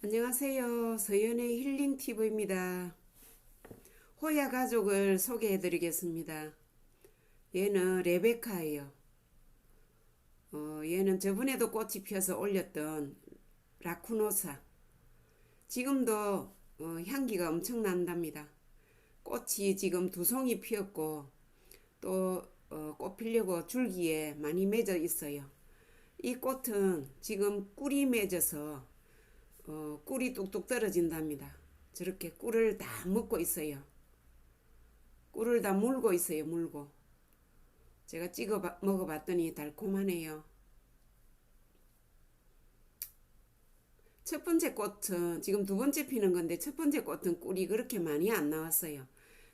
안녕하세요. 서연의 힐링 팁입니다. 호야 가족을 소개해 드리겠습니다. 얘는 레베카예요. 어, 얘는 저번에도 꽃이 피어서 올렸던 라쿠노사. 지금도 어, 향기가 엄청 난답니다. 꽃이 지금 두 송이 피었고 또 어, 꽃 피려고 줄기에 많이 맺어 있어요. 이 꽃은 지금 꿀이 맺어서 어, 꿀이 뚝뚝 떨어진답니다. 저렇게 꿀을 다 먹고 있어요. 꿀을 다 물고 있어요, 물고. 제가 찍어 봐- 먹어봤더니 달콤하네요. 첫 번째 꽃은 지금 두 번째 피는 건데 첫 번째 꽃은 꿀이 그렇게 많이 안 나왔어요.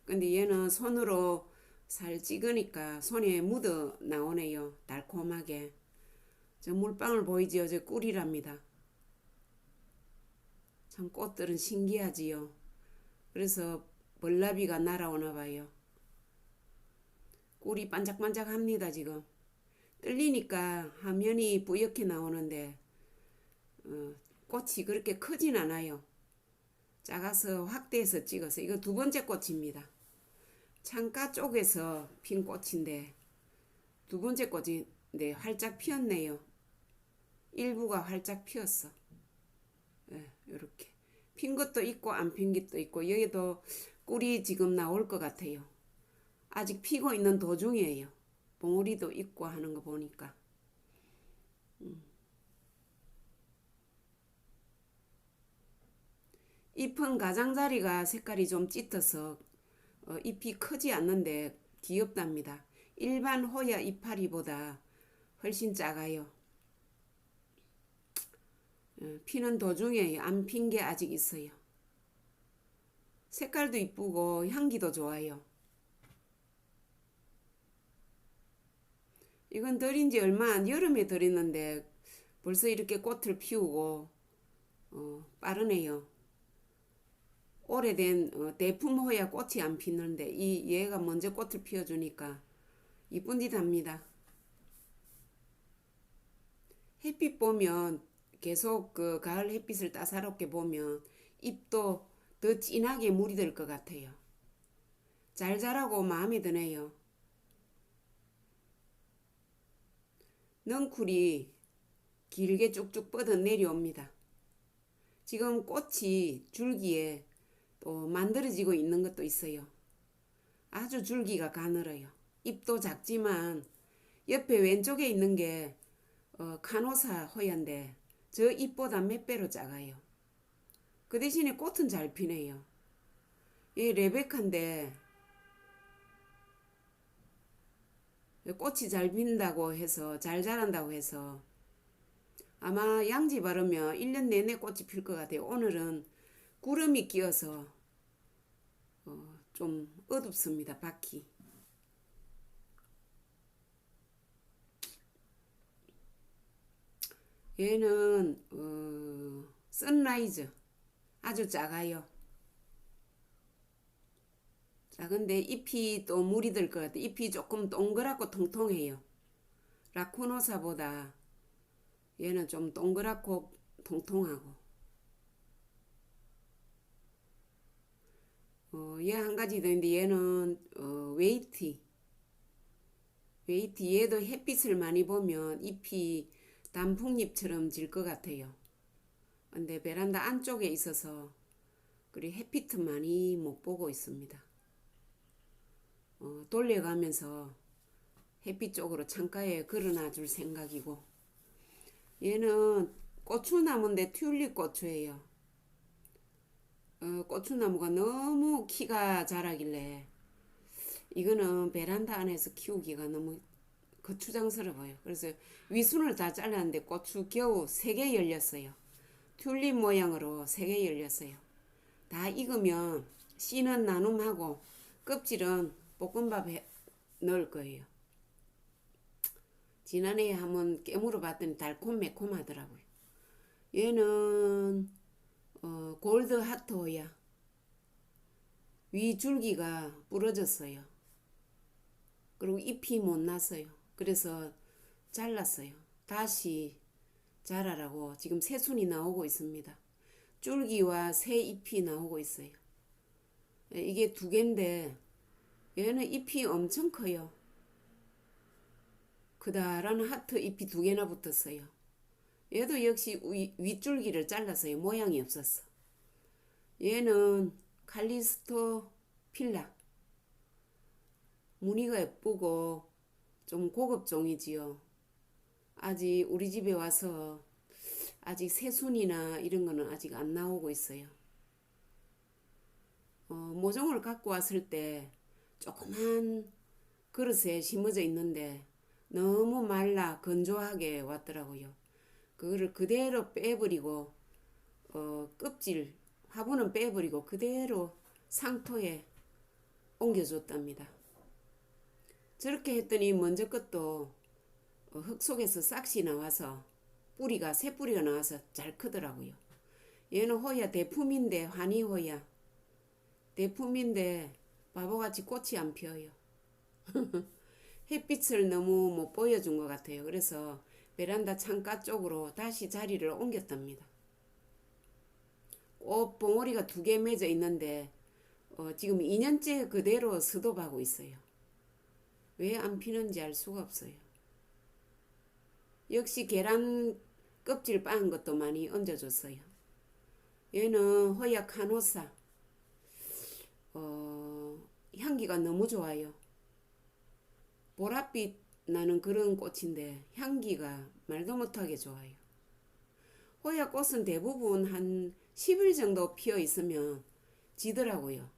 근데 얘는 손으로 살 찍으니까 손에 묻어 나오네요. 달콤하게. 저 물방울 보이지요? 저 꿀이랍니다. 참 꽃들은 신기하지요. 그래서 벌나비가 날아오나 봐요. 꿀이 반짝반짝합니다 지금. 떨리니까 화면이 뿌옇게 나오는데 어, 꽃이 그렇게 크진 않아요. 작아서 확대해서 찍어서 이거 두 번째 꽃입니다. 창가 쪽에서 핀 꽃인데 두 번째 꽃인데 활짝 피었네요. 일부가 활짝 피었어. 예, 이렇게 핀 것도 있고 안 핀 것도 있고 여기도 꿀이 지금 나올 것 같아요. 아직 피고 있는 도중이에요. 봉우리도 있고 하는 거 보니까. 음. 잎은 가장자리가 색깔이 좀 짙어서 어, 잎이 크지 않는데 귀엽답니다. 일반 호야 이파리보다 훨씬 작아요. 어, 피는 도중에 안 핀 게 아직 있어요. 색깔도 이쁘고 향기도 좋아요. 이건 들인 지 얼마 안 여름에 들였는데 벌써 이렇게 꽃을 피우고 어, 빠르네요. 오래된 어, 대품 호야 꽃이 안 피는데 이 얘가 먼저 꽃을 피워주니까 이쁜 듯 합니다. 햇빛 보면 계속 그 가을 햇빛을 따사롭게 보면 잎도 더 진하게 물이 될것 같아요. 잘 자라고 마음에 드네요. 넝쿨이 길게 쭉쭉 뻗어 내려옵니다. 지금 꽃이 줄기에 또 만들어지고 있는 것도 있어요. 아주 줄기가 가늘어요. 잎도 작지만 옆에 왼쪽에 있는 게 어, 카노사 호야인데 저 잎보다 몇 배로 작아요. 그 대신에 꽃은 잘 피네요. 이 레베카인데 꽃이 잘 핀다고 해서 잘 자란다고 해서 아마 양지 바르면 1년 내내 꽃이 필 것 같아요. 오늘은 구름이 끼어서 어, 좀 어둡습니다. 밖이. 얘는 어, 선라이즈 아주 작아요. 작은데 잎이 또 물이 들 것 같아. 잎이 조금 동그랗고 통통해요. 라쿠노사보다 얘는 좀 동그랗고 통통하고. 어, 얘 한 가지 더 있는데 얘는 어, 웨이티. 웨이티 얘도 햇빛을 많이 보면 잎이 단풍잎처럼 질 것 같아요. 근데 베란다 안쪽에 있어서 그리 햇빛은 많이 못 보고 있습니다. 어, 돌려가면서 햇빛 쪽으로 창가에 걸어놔 줄 생각이고 얘는 고추나무인데 튤립 고추예요. 어, 고추나무가 너무 키가 자라길래 이거는 베란다 안에서 키우기가 너무 거추장스러워요. 그래서 위순을 다 잘랐는데 고추 겨우 세개 열렸어요. 튤립 모양으로 세개 열렸어요. 다 익으면 씨는 나눔하고 껍질은 볶음밥에 넣을 거예요. 지난해에 한번 깨물어 봤더니 달콤 매콤하더라고요. 얘는 어, 골드 하트호야. 위 줄기가 부러졌어요. 그리고 잎이 못 났어요. 그래서 잘랐어요. 다시 자라라고 지금 새순이 나오고 있습니다. 줄기와 새 잎이 나오고 있어요. 예, 이게 두 개인데 얘는 잎이 엄청 커요. 그다란 하트 잎이 두 개나 붙었어요. 얘도 역시 위, 윗줄기를 잘랐어요. 모양이 없었어. 얘는 칼리스토 필라. 무늬가 예쁘고 좀 고급 종이지요. 아직 우리 집에 와서 아직 새순이나 이런 거는 아직 안 나오고 있어요. 어, 모종을 갖고 왔을 때 조그만 그릇에 심어져 있는데 너무 말라 건조하게 왔더라고요. 그거를 그대로 빼버리고 어, 껍질 화분은 빼버리고 그대로 상토에 옮겨줬답니다. 저렇게 했더니 먼저 것도 어, 흙 속에서 싹시 나와서 뿌리가 새 뿌리가 나와서 잘 크더라고요. 얘는 호야 대품인데 환희 호야 대품인데 바보같이 꽃이 안 피어요. 햇빛을 너무 못 보여준 것 같아요. 그래서 베란다 창가 쪽으로 다시 자리를 옮겼답니다. 꽃 봉오리가 두 개 맺어 있는데 어, 지금 2년째 그대로 스톱하고 있어요. 왜 안 피는지 알 수가 없어요. 역시 계란 껍질 빻은 것도 많이 얹어줬어요. 얘는 호야 카노사. 어, 향기가 너무 좋아요. 보랏빛 나는 그런 꽃인데 향기가 말도 못하게 좋아요. 호야 꽃은 대부분 한 10일 정도 피어 있으면 지더라고요.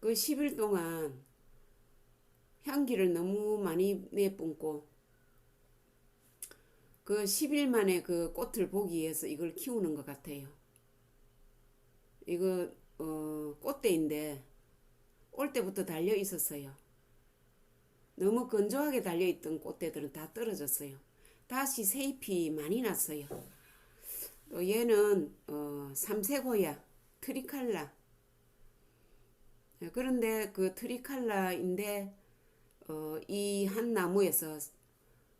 그 10일 동안 향기를 너무 많이 내뿜고 그 10일 만에 그 꽃을 보기 위해서 이걸 키우는 것 같아요. 이거 어, 꽃대인데 올 때부터 달려 있었어요. 너무 건조하게 달려 있던 꽃대들은 다 떨어졌어요. 다시 새 잎이 많이 났어요. 또 얘는 어, 삼색호야 트리칼라. 그런데 그 트리칼라인데 어, 이 한 나무에서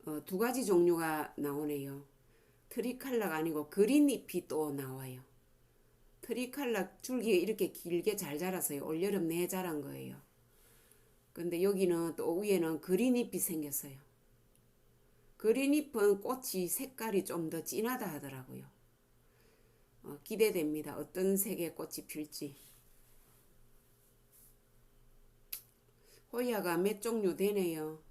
어, 두 가지 종류가 나오네요. 트리칼라가 아니고 그린 잎이 또 나와요. 트리칼라 줄기가 이렇게 길게 잘 자라서요. 올여름 내 자란 거예요. 근데 여기는 또 위에는 그린 잎이 생겼어요. 그린 잎은 꽃이 색깔이 좀 더 진하다 하더라고요. 어, 기대됩니다. 어떤 색의 꽃이 필지. 호야가 몇 종류 되네요.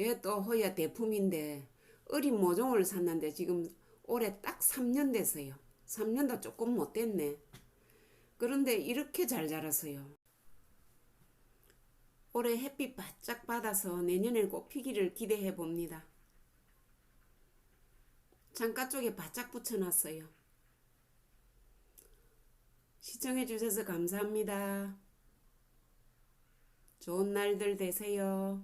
얘 또 호야 대품인데 어린 모종을 샀는데 지금 올해 딱 3년 됐어요. 3년도 조금 못 됐네. 그런데 이렇게 잘 자랐어요. 올해 햇빛 바짝 받아서 내년에 꽃 피기를 기대해 봅니다. 창가 쪽에 바짝 붙여놨어요. 시청해 주셔서 감사합니다. 좋은 날들 되세요.